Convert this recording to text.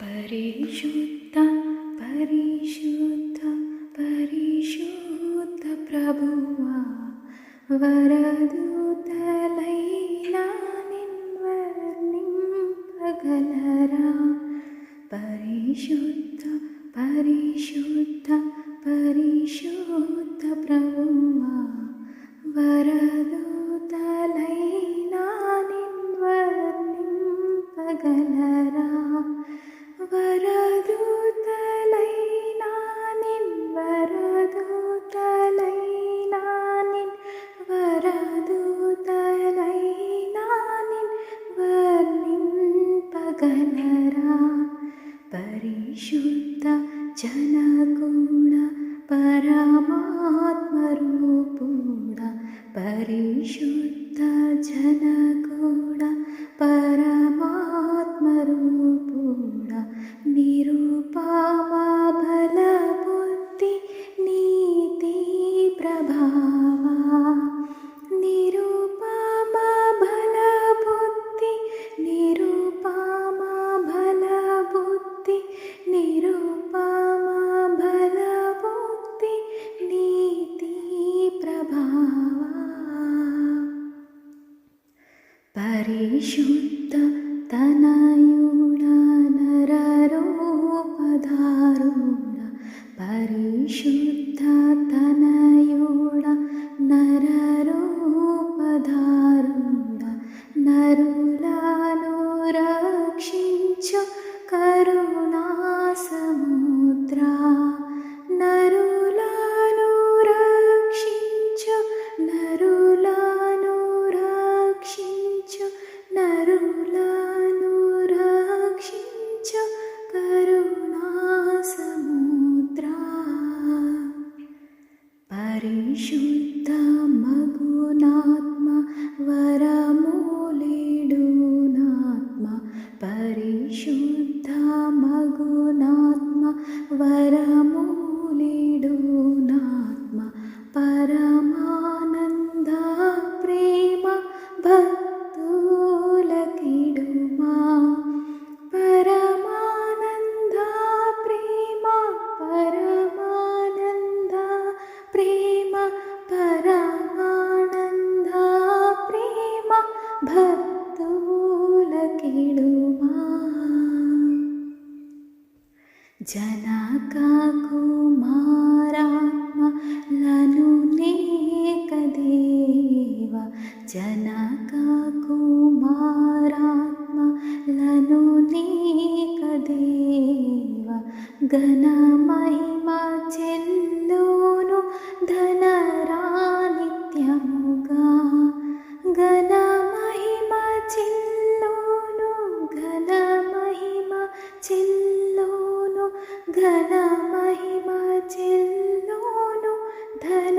పరిశుద్ధ పరిశుద్ధ పరిశుద్ధ ప్రభువా వరదూతలైనా నిన్వర్ణింపగలరా పరిశుద్ధ పరిశుద్ధ పరిశుద్ధ ప్రభువా వరదూతలైనా నిన్వర్ణింపగలరా परा परिशुद्ध जनगुण परमा పరిశుద్ధ తనయుడ शुद्ध मगुनात्मा वरमुलीडुनात्मा परिशुद्ध परमा భక్తులకిడుమా జనక కుమారాత్మ నేకదేవ జనక కుమారాత్మ నేకదేవ ఘన మహిమ ధన धन